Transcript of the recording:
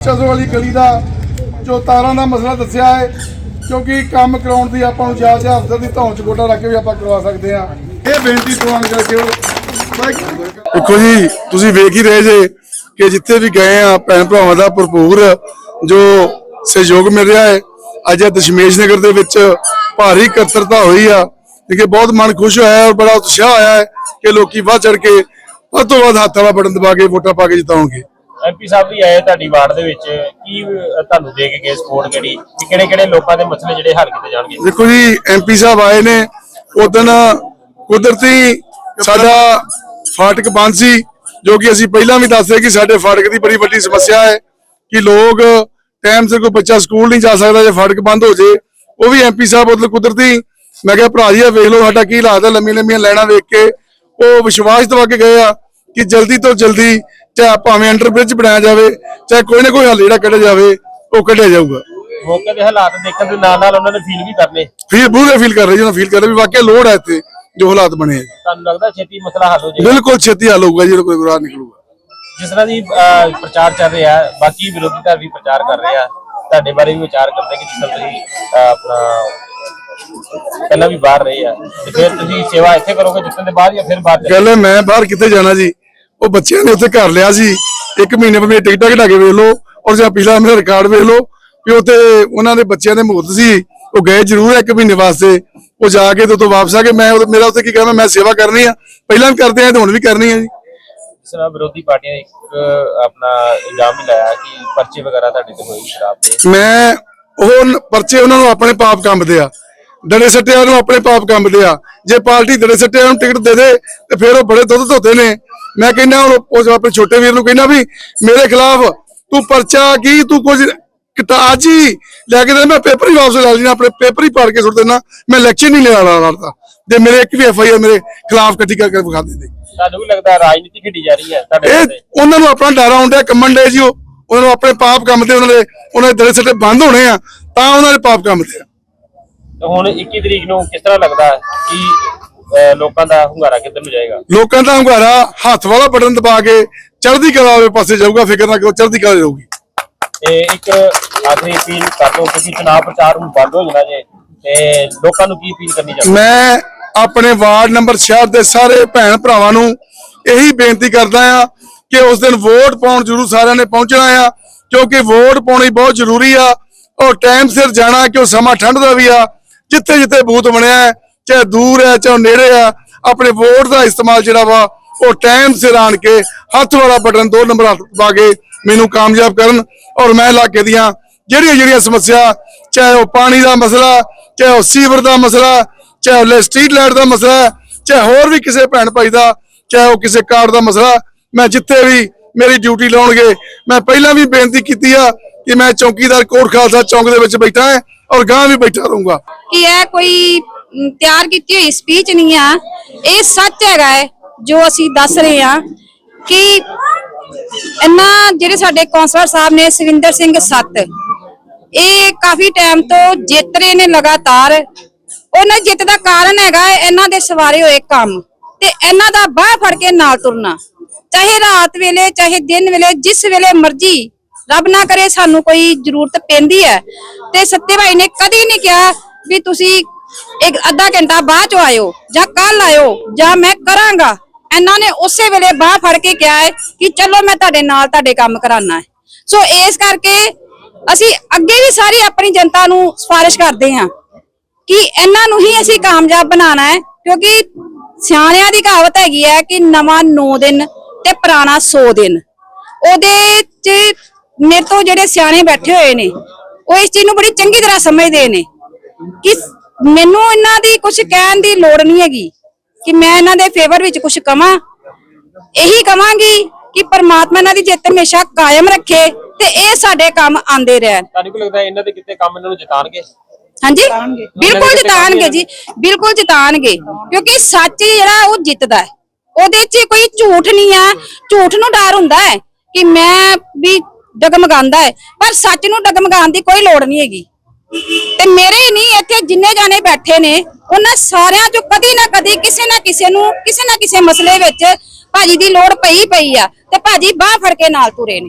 ਚਸੋ ਵਾਲੀ ਗਲੀ ਦਾ, ਜੋ ਤਾਰਾਂ ਦਾ ਮਸਲਾ ਦੱਸਿਆ ਹੈ, ਕਿਉਂਕਿ ਕੰਮ ਕਰਾਉਣ ਦੀ ਆਪਾਂ ਨੂੰ ਜਾਂਚ ਅਫਸਰ ਦੀ ਧੌਣ ਚ ਗੋਡਾ ਰੱਖ ਕੇ ਵੀ ਆਪਾਂ ਕਰਵਾ ਸਕਦੇ ਹਾਂ। ਇਹ ਬੇਨਤੀ ਪ੍ਰਵਾਨ ਕਰਕੇ ਉਹ ਦੇਖੋ ਜੀ, ਤੁਸੀਂ ਵੇਖ ਹੀ ਰਹੇ ਜੇ ਕਿ ਜਿੱਥੇ ਵੀ ਗਏ ਆ, ਭੈਣ ਭਰਾਵਾਂ ਦਾ ਭਰਪੂਰ ਜੋ ਸਹਿਯੋਗ ਮਿਲ ਰਿਹਾ ਹੈ, ਅੱਜ ਦਸ਼ਮੇਸ਼ ਨਗਰ ਦੇ ਵਿੱਚ ਭਾਰੀ ਇਕੱਤਰਤਾ ਹੋਈ ਆ। ਕਿ ਬਹੁਤ ਮਨ ਖੁਸ਼ ਹੋਇਆ ਔਰ ਬੜਾ ਉਤਸ਼ਾਹ ਆਇਆ ਹੈ ਕਿ ਲੋਕੀ ਵੱਧ ਚੜ ਕੇ ਵੱਧ ਤੋਂ ਵੱਧ ਹੱਥ ਵਾਲਾ ਬਟਨ ਦਬਾ ਕੇ ਵੋਟਾਂ ਪਾ ਕੇ ਜਿਤਾਉਣਗੇ। ਐਮਪੀ ਸਾਹਿਬ ਵੀ ਆਏ ਤੁਹਾਡੀ ਵਾਰਡ ਦੇ ਵਿੱਚ। ਕੀ ਤੁਹਾਨੂੰ ਦੇ ਕੇ ਗਏ ਸਪੋਰਟ ਕਿਹੜੀ ਕਿਹੜੇ ਕਿਹੜੇ ਲੋਕਾਂ ਦੇ ਮਸਲੇ ਜਿਹੜੇ ਹੱਲ ਕੀਤੇ ਜਾਣਗੇ? ਦੇਖੋ ਜੀ, ਐਮਪੀ ਸਾਹਿਬ ਆਏ ਨੇ। ਉਦੋਂ ਕੁਦਰਤੀ ਸਾਡਾ ਫਾਟਕ ਬੰਦ ਸੀ, ਜੋ ਕਿ ਅਸੀਂ ਪਹਿਲਾਂ ਵੀ ਦੱਸਦੇ ਕਿ ਸਾਡੇ ਫਾਟਕ ਦੀ ਬੜੀ ਵੱਡੀ ਸਮੱਸਿਆ ਹੈ ਕਿ ਲੋਕ ਟਾਈਮ ਸਿਰ ਕੋਈ ਬੱਚਾ ਸਕੂਲ ਨਹੀਂ ਜਾ ਸਕਦਾ ਜੇ ਫਾਟਕ ਬੰਦ ਹੋ ਜੇ। ਉਹ ਵੀ ਐਮਪੀ ਸਾਹਿਬ ਉਦੋਂ ਕੁਦਰਤੀ, ਮੈਂ ਕਿਹਾ, ਭਰਾ ਜੀ ਆ ਵੇਖ ਲਓ ਸਾਡਾ ਕੀ ਹਾਲਾਤ ਹੈ ਲੰਮੀ ਲੰਮੀਆਂ ਲੈਣਾ ਵੇਖ ਕੇ। ਉਹ ਵਿਸ਼ਵਾਸ ਦਵਾ ਕੇ ਗਏ ਆ ਕਿ ਜਲਦੀ ਤੋਂ ਜਲਦੀ ਚਾਹੇ ਭਾਵੇਂ ਅੰਡਰ ਬ੍ਰਿਜ ਬਣਾਇਆ ਜਾਵੇ ਚਾਹੇ ਕੋਈ ਨਾ ਕੋਈ ਹੱਲ ਜਿਹੜਾ ਕੱਢਿਆ ਜਾਵੇ ਉਹ ਕੱਢਿਆ ਜਾਊਗਾ। ਮੌਕੇ ਦੇ ਹਾਲਾਤ ਦੇਖਣ ਦੇ ਨਾਲ ਨਾਲ ਉਹਨਾਂ ਨੇ ਫੀਲ ਵੀ ਕਰਨੇ। ਫੀਲ ਪੂਰੇ ਫੀਲ ਕਰ ਰਹੇ ਜੀ ਉਹਨਾਂ ਫੀਲ ਕਰ ਰਹੇ ਵੀ ਵਾਕਿਆ ਲੋੜ ਹੈ ਇੱਥੇ ਜੋ ਹਾਲਾਤ ਬਣੇ ਆ। ਤੁਹਾਨੂੰ ਲੱਗਦਾ ਛੇਤੀ ਮਸਲਾ ਹੱਲ ਹੋ ਜਾਏਗਾ? ਬਿਲਕੁਲ ਛੇਤੀ ਹੱਲ ਹੋਊਗਾ ਜੀ ਕੋਈ ਗੁਰਾਹ ਨਿਕਲੂਗਾ। ਜਿਸ ਤਰ੍ਹਾਂ ਦੀ ਅਹ, ਪ੍ਰਚਾਰ ਚੱਲ ਰਿਹਾ ਹੈ, ਬਾਕੀ ਵਿਰੋਧੀ ਧਿਰ ਵੀ ਪ੍ਰਚਾਰ ਕਰ ਰਹੇ ਆ। ਤੁਹਾਡੇ ਬਾਰੇ ਵੀ ਵਿਚਾਰ ਕਰਦੇ ਕਿ ਜਿਸ ਤਰ੍ਹਾਂ ਤੁਸੀਂ ਅਹ, ਆਪਣਾ ਪਹਿਲਾਂ ਵੀ ਬਾਹਰ ਰਹੇ ਆ। ਤੇ ਫਿਰ ਤੁਸੀਂ ਸੇਵਾ ਇੱਥੇ ਕਰੋਗੇ ਜਿੱਥੇ ਦੇ ਬਾਅਦ ਜਾਂ ਫਿਰ ਬਾਅਦ ਚ? ਗੱਲ ਹੈ ਮੈਂ ਬਾਹਰ ਕਿੱਥੇ ਜਾਣਾ ਜੀ? ਉਹ ਬੱਚਿਆਂ ਨੇ ਉੱਥੇ ਘਰ ਲਿਆ ਸੀ। ਇੱਕ ਮਹੀਨੇ ਬਾਅਦ ਮੇਰੀ ਟਿਕਟਾਂ ਕਢਾ ਕੇ ਵੇਖ ਲਓ ਔਰ ਜਾਂ ਪਿਛਲਾ ਮੇਰਾ ਰਿਕਾਰਡ ਵੇਖ ਲਓ ਕਿ ਉੱਥੇ ਉਹਨਾਂ ਦੇ ਬੱਚਿਆਂ ਦੇ ਮੁਹੂਰਤ ਸੀ। ਉਹ ਗਏ ਜ਼ਰੂਰ ਇੱਕ ਮਹੀਨੇ ਵਾਸਤੇ। ਉਹ ਜਾ ਕੇ ਤੇ ਵਾਪਸ ਆ ਕੇ ਮੈਂ ਉਹ- ਮੇਰਾ ਉੱਥੇ ਕੀ ਕਹਿਣਾ ਮੈਂ ਸੇਵਾ ਕਰਨੀ ਆ। ਪਹਿਲਾਂ ਵੀ ਕਰਦੇ ਆ ਤੇ ਹੁਣ ਵੀ ਕਰਨੀ ਆ ਜੀ। ਤਰ੍ਹਾਂ ਵਿਰੋਧੀ ਪਾਰਟੀਆਂ ਨੇ ਇੱਕ ਆਪਣਾ ਇਲਜ਼ਾਮ ਵੀ ਲਾਇਆ ਕਿ ਪਰਚੇ ਵਗੈਰਾ ਤੁਹਾਡੇ ਤੇ ਹੋਈ ਸ਼ਰਾਬ ਦੇ। ਮੈਂ ਉਹ ਨ- ਪਰਚੇ ਉਹਨਾਂ ਨੂੰ ਆਪਣੇ ਪਾਪ ਕੰਮਦੇ ਆ। ਡੜੇ ਸੱਟਿਆਂ ਨੂੰ ਆਪਣੇ ਪਾਪ ਕੰਮਦੇ ਆ ਜੇ ਪਾਰਟੀ ਡੜੇ ਸੱਟਿਆਂ ਨੂੰ ਟਿਕਟ ਦੇ ਦੇ ਤੇ ਫਿਰ ਉਹ ਬੜੇ ਦੁੱਧ ਧੋਤੇ ਨੇ। ਮੈਂ ਕਹਿੰਦਾ ਉਸ ਆਪਣੇ ਛੋਟੇ ਵੀਰ ਨੂੰ ਕਹਿੰਦਾ ਵੀ ਮੇਰੇ ਖਿਲਾਫ ਤੂੰ ਪਰਚਾ ਕੀ ਤੂੰ ਕੁਝ ਕਿਤਾ ਅੱਜ ਹੀ ਲੈ ਕੇ ਦੇ ਮੈਂ ਪੇਪਰ ਹੀ ਵਾਪਸ ਲੈ ਲੈਣਾ ਆਪਣੇ ਪੇਪਰ ਹੀ ਪੜ ਕੇ ਸੁੱਟ ਦੇਣਾ ਮੈਂ ਇਲੈਕਸ਼ਨ ਨਹੀਂ ਲੈਣਾ ਲੜਦਾ। ਜੇ ਮੇਰੇ ਇੱਕ ਵੀ ਐਫ ਆਈ ਆਰ ਮੇਰੇ ਖਿਲਾਫ ਕੱਟੀ ਕਰਕੇ ਵਿਖਾ ਦੇ ਦੇ। ਤੁਹਾਨੂੰ ਵੀ ਲੱਗਦਾ ਰਾਜਨੀਤੀ ਖੇਡੀ ਜਾ ਰਹੀ ਹੈ ਤੁਹਾਡੇ ਤੇ ਉਹਨਾਂ ਨੂੰ ਆਪਣਾ ਡਰ ਆਉਂਦਾ ਕੰਮਣ ਡੇ ਜੀ ਉਹ। ਉਹਨਾਂ ਨੂੰ ਆਪਣੇ ਪਾਪ ਕੰਮ ਤੇ ਉਹਨਾਂ ਦੇ ਉਹਨਾਂ ਦੇ ਦਰੇ ਸੱਟੇ ਬੰਦ ਹੋਣੇ ਆ ਤਾਂ ਉਹਨਾਂ ਦੇ ਪਾਪ ਕੰਮ ਤੇ ਤੇ ਹੁਣ 21 ਤਰੀਕ ਨੂੰ ਕਿਸ ਤਰ੍ਹਾਂ ਲੱਗਦਾ ਹੈ ਕਿ ਲੋਕਾਂ ਦਾ ਹੁੰਗਾਰਾ ਕਿੱਧਰ ਨੂੰ ਜਾਏਗਾ? ਲੋਕਾਂ ਦਾ ਹੰਗਾਰਾ ਹੱਥ ਵਾਲਾ ਬਟਨ ਦਬਾ ਕੇ ਚੜ੍ਹਦੀ ਕਲਾ ਵਾਲੇ ਪਾਸੇ ਜਾਊਗਾ ਫਿਕਰ ਨਾ ਕਰੋ ਚੜ੍ਹਦੀ ਕਲਾ ਰਹੂਗੀ। ਤੇ ਇੱਕ ਆਖਰੀ ਅਪੀਲ ਕਰ ਦੋ ਕਿ ਚੁਣਾਵ ਪ੍ਰਚਾਰ ਹੁਣ ਬੰਦ ਹੋ ਜਾਣਾ ਜੇ ਤੇ ਲੋਕਾਂ ਨੂੰ ਕੀ ਅਪੀਲ ਕਰਨੀ ਚਾਹੁੰਦੇ? ਮੈਂ ਆਪਣੇ ਵਾਰਡ ਨੰਬਰ 66 ਦੇ ਸਾਰੇ ਭੈਣ ਭਰਾਵਾਂ ਨੂੰ ਇਹੀ ਬੇਨਤੀ ਕਰਦਾ ਆ ਕਿ ਉਸ ਦਿਨ ਵੋਟ ਪਾਉਣ ਜ਼ਰੂਰ ਸਾਰਿਆਂ ਨੇ ਪਹੁੰਚਣਾ ਆ ਕਿਉਂਕਿ ਵੋਟ ਪਾਉਣੀ ਬਹੁਤ ਜ਼ਰੂਰੀ ਆ ਔਰ ਟਾਈਮ ਸਿਰ ਜਾਣਾ ਕਿ ਉਹ ਸਮਾਂ ਠੰਡ ਦਾ ਵੀ ਆ ਜਿੱਥੇ ਜਿੱਥੇ ਬੂਥ ਬਣਿਆ ਹੈ, ਚਾਹੇ ਦੂਰ ਹੈ, ਚਾਹੇ ਨੇੜੇ ਆ ਆਪਣੇ ਵੋਟ ਦਾ ਇਸਤੇਮਾਲ ਜਿਹੜਾ ਵਾ, ਉਹ ਟਾਈਮ ਸਿਰ ਆਣ ਕੇ ਹੱਥ ਵਾਲਾ ਬਟਨ ਦੋ ਨੰਬਰ ਹੱਥ ਪਾ ਕੇ ਮੈਨੂੰ ਕਾਮਯਾਬ ਕਰਨ ਔਰ ਮੈਂ ਇਲਾਕੇ ਦੀਆਂ। ਜਿਹੜੀਆਂ ਜਿਹੜੀਆਂ ਸਮੱਸਿਆ, ਚਾਹੇ ਉਹ ਪਾਣੀ ਦਾ ਮਸਲਾ, ਚਾਹੇ ਉਹ ਸੀਵਰ ਦਾ ਮਸਲਾ, ਚਾਹੇ ਉਹ ਸਟਰੀਟ ਲਾਈਟ ਦਾ ਮਸਲਾ, ਚਾਹੇ ਹੋਰ ਵੀ ਕਿਸੇ ਭੈਣ ਭਾਈ ਦਾ, ਚਾਹੇ ਉਹ ਕਿਸੇ ਕਾਰਡ ਦਾ ਮਸਲਾ, ਮੈਂ ਜਿੱਥੇ ਵੀ ਮੇਰੀ ਡਿਊਟੀ ਲਾਉਣਗੇ, ਮੈਂ ਪਹਿਲਾਂ ਵੀ ਬੇਨਤੀ ਕੀਤੀ ਆ ਕਿ ਮੈਂ ਚੌਕੀਦਾਰ ਕੋਟ ਖਾਲਸਾ ਚੌਂਕ ਦੇ ਵਿੱਚ ਬੈਠਾ ਹਾਂ ਔਰ ਗਾਂ ਵੀ ਬੈਠਾ ਰਹੂੰਗਾ। ਕਿ ਇਹ ਕੋਈ ਤਿਆਰ ਕੀਤੀ ਹੋਈ ਸਪੀਚ ਨਹੀਂ ਆ? ਇਹ ਸੱਚ ਹੈਗਾ ਹੈ, ਜੋ ਅਸੀਂ ਦੱਸ ਰਹੇ ਆ ਕਿ ਇਹਨਾਂ ਜਿਹੜੇ ਸਾਡੇ ਕੌਂਸਲਰ ਸਾਹਿਬ ਨੇ ਸਵਿੰਦਰ ਸਿੰਘ ਸੱਤ, ਇਹ ਕਾਫੀ ਟਾਈਮ ਤੋਂ ਜਿੱਤ ਰਹੇ ਨੇ ਲਗਾਤਾਰ। ਉਹਨਾਂ ਜਿੱਤ ਦਾ ਕਾਰਨ ਹੈਗਾ ਇਹਨਾਂ ਦੇ ਸਵਾਰੇ ਹੋਏ ਕੰਮ ਤੇ ਇਹਨਾਂ ਦਾ ਬਾਹ ਫੜ ਕੇ ਨਾਲ ਤੁਰਨਾ। ਚਾਹੇ ਰਾਤ ਵੇਲੇ, ਚਾਹੇ ਦਿਨ ਵੇਲੇ, ਜਿਸ ਵੇਲੇ ਮਰਜ਼ੀ ਰੱਬ ਨਾ ਕਰੇ ਸਾਨੂੰ ਕੋਈ ਜ਼ਰੂਰਤ ਪੈਂਦੀ ਹੈ। ਤੇ ਸੱਤੇ ਭਾਈ ਨੇ ਕਦੀ ਨਹੀਂ ਕਿਹਾ ਵੀ ਤੁਸੀਂ ਇੱਕ ਅੱਧਾ ਘੰਟਾ ਬਾਅਦ ਚ ਆਇਓ ਜਾਂ ਕੱਲ ਆਇਓ ਜਾਂ ਮੈਂ ਕਰਾਂਗਾ। ਇਹਨਾਂ ਨੇ ਉਸੇ ਵੇਲੇ ਬਾਹ ਫੜ ਕੇ ਕਿਹਾ ਹੈ ਕਿ ਚਲੋ ਮੈਂ ਤੁਹਾਡੇ ਨਾਲ ਤੁਹਾਡੇ ਕੰਮ ਕਰਾਨਾ ਹੈ। ਸੋ ਇਸ ਕਰਕੇ ਅਸੀਂ ਅੱਗੇ ਵੀ ਸਾਰੀ ਆਪਣੀ ਜਨਤਾ ਨੂੰ ਸਿਫਾਰਿਸ਼ ਕਰਦੇ ਹਾਂ ਕਿ ਇਹਨਾਂ ਨੂੰ ਹੀ ਅਸੀਂ ਕਾਮਯਾਬ ਬਣਾਉਣਾ ਹੈ, ਕਿਉਂਕਿ ਸਿਆਣਿਆਂ ਦੀ ਕਹਾਵਤ ਹੈਗੀ ਹੈ ਕਿ ਨਵਾਂ 9 ਦਿਨ ਤੇ ਪੁਰਾਣਾ 100 ਦਿਨ। ਉਹਦੇ ਚ ਮੇਰੇ ਤੋਂ ਜਿਹੜੇ ਸਿਆਣੇ ਬੈਠੇ ਹੋਏ ਨੇ ਉਹ ਇਸ ਚੀਜ਼ ਨੂੰ ਬੜੀ ਚੰਗੀ ਤਰ੍ਹਾਂ ਸਮਝਦੇ ਨੇ ਕਿ ਮੈਨੂੰ ਇਹਨਾਂ ਦੀ ਕੁਝ ਕਹਿਣ ਦੀ ਲੋੜ ਨਹੀਂ ਹੈਗੀ ਕਿ ਮੈਂ ਇਹਨਾਂ ਦੇ ਫੇਵਰ ਵਿੱਚ ਕੁਝ ਕਵਾਂ। ਇਹੀ ਕਵਾਂਗੀ ਕਿ ਪਰਮਾਤਮਾ ਇਹਨਾਂ ਦੀ ਜਿੱਤ ਹਮੇਸ਼ਾ ਕਾਇਮ ਰੱਖੇ ਤੇ ਇਹ ਸਾਡੇ ਕੰਮ ਆਂਦੇ ਰਹਿਣ। ਤੁਹਾਨੂੰ ਕੀ ਲੱਗਦਾ ਇਹਨਾਂ ਦੇ ਕਿਤੇ ਕੰਮ ਇਹਨਾਂ ਨੂੰ ਜਿਤਾਣਗੇ? ਹਾਂਜੀ? ਬਿਲਕੁਲ ਜਿਤਾਣਗੇ ਜੀ। ਬਿਲਕੁਲ ਜਿਤਾਣਗੇ। ਕਿਉਂਕਿ ਸੱਚ ਜਿਹੜਾ ਉਹ ਜਿੱਤਦਾ ਹੈ। ਉਹਦੇ 'ਚ ਕੋਈ ਝੂਠ ਨਹੀਂ ਆ। ਝੂਠ ਨੂੰ ਡਰ ਹੁੰਦਾ ਹੈ ਕਿ ਮੈਂ ਵੀ ਡਗਮਗਾਉਂਦਾ ਹੈ, ਪਰ ਸੱਚ ਨੂੰ ਡਗਮਗਾਉਣ ਦੀ ਕੋਈ ਲੋੜ ਨਹੀਂ ਹੈਗੀ। ਤੇ ਮੇਰੇ ਨਹੀਂ, ਇੱਥੇ ਜਿੰਨੇ ਜਾਣੇ ਬੈਠੇ ਨੇ, ਉਹਨਾਂ ਸਾਰਿਆਂ ਚੋਂ ਕਦੀ ਨਾ ਕਦੀ ਕਿਸੇ ਨਾ ਕਿਸੇ ਨੂੰ, ਕਿਸੇ ਨਾ ਕਿਸੇ ਮਸਲੇ ਵਿੱਚ ਭਾਜੀ ਦੀ ਲੋੜ ਪਈ ਪਈ ਆ, ਤੇ ਭਾਜੀ ਬਾਹ ਫੜ ਕੇ ਨਾਲ ਤੁਰੇ ਨੇ।